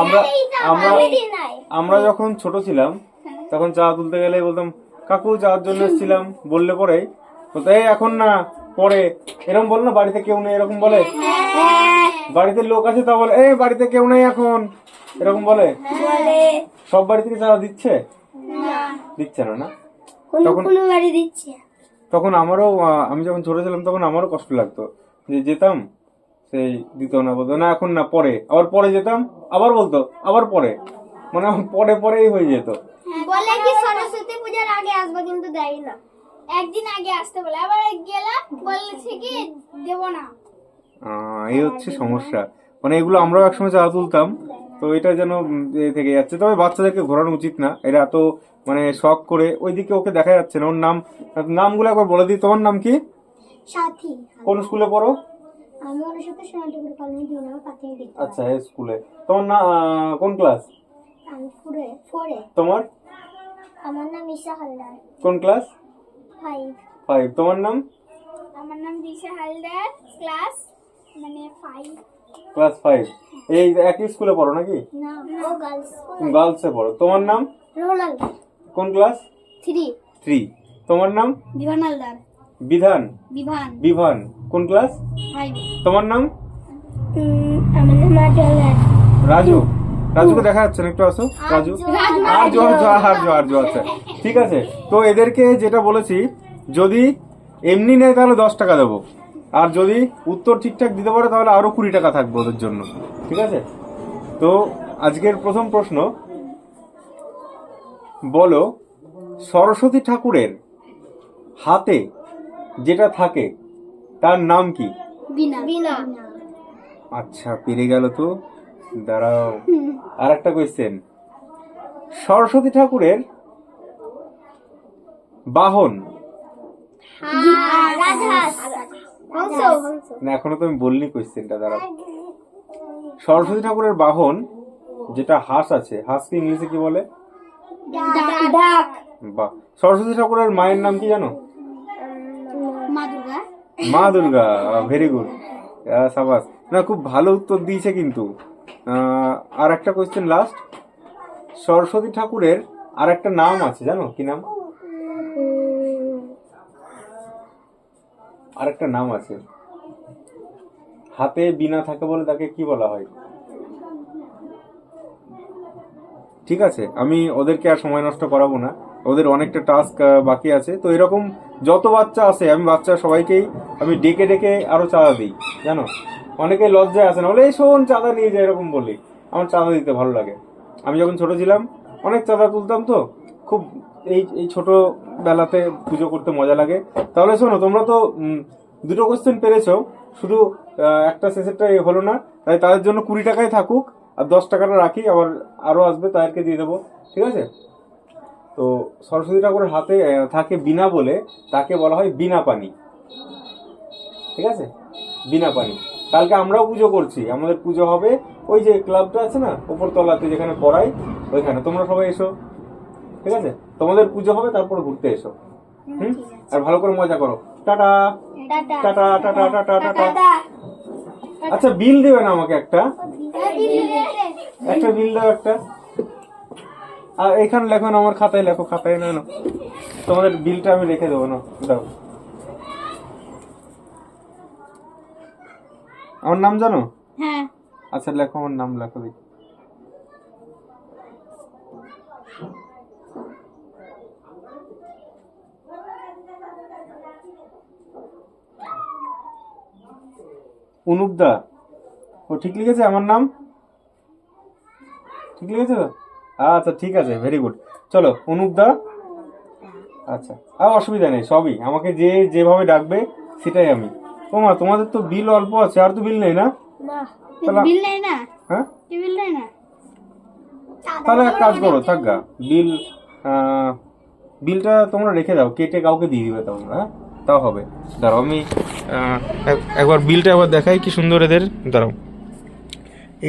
আমরা আমরা আমরা যখন ছোট ছিলাম তখন চা তুলতে গেলে বলতাম কাকু যাওয়ার জন্য এসেছিলাম বললে পরে বলতো এই এখন না পরে। এরকম বল না বাড়িতে কেউ নেই এরকম বলে। বাড়িতে লোক আছে তা বলে এই বাড়িতে কেউ নেই এখন এরকম বলে। সব বাড়ি থেকে চা দিচ্ছে? দিচ্ছে না না? তখন বাড়ি দিচ্ছে। তখন আমারও আমি যখন ছোট ছিলাম তখন আমারও কষ্ট লাগতো যে যেতাম সেই দিত না বলতো না এখন না পরে। আবার পরে যেতাম আবার বলতো আবার পরে। মানে পরে পরেই হয়ে যেত। বলে কি সরস্বতী পূজার আগে আসবে কিন্তু দেয় না। একদিন আগে আসতে বলে। আবার গেলাম বলেছে কি দেব না। এই হচ্ছে সমস্যা। মানে এগুলো আমরাও একসময় চা তুলতাম তো এটা যেন এ থেকে যাচ্ছে। তবে বাচ্চাদেরকে ঘোরানো উচিত না। এরা এত মানে শখ করে ওইদিকে ওকে দেখা যাচ্ছে না। ওর নাম নামগুলো একবার বলে দিই। তোমার নাম কি? সাথী। কোন স্কুলে পড়ো? আমি ওর সাথে আচ্ছা এই স্কুলে। তোমার না কোন ক্লাস? আমি ফোরে ফোরে তোমার? আমার নাম ঈশা হালদার। কোন ক্লাস? ফাইভ ফাইভ তোমার নাম? আমার নাম দিশা হালদার ক্লাস মানে ফাইভ ক্লাস ফাইভ এই একই স্কুলে পড়ো নাকি? না ও গার্লস গার্লসে পড়ো। তোমার নাম? রোনাল কোন ক্লাস? থ্রি থ্রি তোমার নাম? বিভান হালদার। বিধান? বিভান বিভান। কোন ক্লাস? তোমার নাম? আমার নাম রাজু। রাজুকে দেখা যাচ্ছে না একটু আসো। রাজু। আরজু আরজু আরজু আরজু আচ্ছা। ঠিক আছে। তো এদেরকে যেটা বলেছি যদি এমনি নেয় তাহলে দশ টাকা দেবো। আর যদি উত্তর ঠিকঠাক দিতে পারে তাহলে আরও কুড়ি টাকা থাকবে ওদের জন্য। ঠিক আছে? তো আজকের প্রথম প্রশ্ন বলো সরস্বতী ঠাকুরের হাতে যেটা থাকে তার নাম কি? বিনা। বিনা। আচ্ছা পেরে গেল তো। দাঁড়াও। আর একটা কোয়েশ্চেন সরস্বতী ঠাকুরের বাহন। রাজহাঁস। হংস হংস না এখনও তো আমি বলিনি কোয়েশ্চেনটা দাঁড়াও। সরস্বতী ঠাকুরের বাহন যেটা হাঁস আছে হাঁসকে ইংলিশে কি বলে? সরস্বতী ঠাকুরের মায়ের নাম কি জানো? মা দুর্গা। ভেরি গুড সাবাস। না, খুব ভালো উত্তর দিয়েছে কিন্তু। আর একটা কোয়েশ্চেন লাস্ট সরস্বতী ঠাকুরের আর একটা নাম আছে, জানো? কি নাম? আর একটা নাম আছে। হাতে বিনা থাকে বলে তাকে কি বলা হয়? ঠিক আছে, আমি ওদেরকে আর সময় নষ্ট করাবো না। ওদের অনেকটা টাস্ক বাকি আছে। তো এরকম যত বাচ্চা আছে, আমি বাচ্চা সবাইকেই, আমি ডেকে ডেকে আরও চাঁদা দিই, জানো? অনেকে লজ্জায় আসে না, বলে, এই শোন, চাঁদা নিয়ে যায় এরকম বলি। আমার চাঁদা দিতে ভালো লাগে। আমি যখন ছোট ছিলাম, অনেক চাঁদা তুলতাম তো, খুব এই এই ছোট বেলাতে পুজো করতে মজা লাগে। তাহলে শোনো, তোমরা তো দুটো কোশ্চেন পেরেছ, শুধু একটা শেষেরটা হলো না, তাই তাদের জন্য কুড়ি টাকাই থাকুক, আর দশ টাকাটা রাখি, আবার আরও আসবে, তাদেরকে দিয়ে দেবো, ঠিক আছে? তো সরস্বতী ঠাকুরের হাতে থাকে বিনা বলে তাকে বলা হয় বিনা পানি। ঠিক আছে? বিনা পানি। কালকে আমরাও পুজো করছি। আমাদের পুজো হবে ওই যে ক্লাবটা আছে না উপর তলাতে যেখানে পড়াই ওইখানে। তোমরা সবাই এসো। ঠিক আছে? তোমাদের পুজো হবে তারপর ঘুরতে এসো। হুম আর ভালো করে মজা করো। Tata! Tata. Tata tata tata tata tata. আচ্ছা বিল দেবে না আমাকে একটা? একটা বিল দাও একটা। আর এখানে লেখো না আমার খাতায় লেখো খাতায় না না তোমাদের বিলটা আমি রেখে দেবো না দাও। আমার নাম জানো? হ্যাঁ। আচ্ছা লেখো আমার নাম লেখো দেখি। অনুপদা ও ঠিক লিখেছে আমার নাম? ঠিক লিখেছে তো? আচ্ছা ঠিক আছে ভেরি গুড চলো অনুপদা আচ্ছা আর অসুবিধা নেই সবই। আমাকে যে যেভাবে ডাকবে সেটাই আমি। মা তোমাদের তো বিল অল্প আছে আর তো বিল নেই না? না তাহলে- বিল নেই না? হ্যাঁ? বিল নেই না? তাহলে এক কাজ করো থাক গা। বিল বিলটা তোমরা রেখে দাও কেটে কাউকে দিয়ে দিবে তোমরা হ্যাঁ? তাও হবে। দাঁড়াও আমি একবার বিলটা একবার দেখাই কি সুন্দর এদের। দাঁড়াও।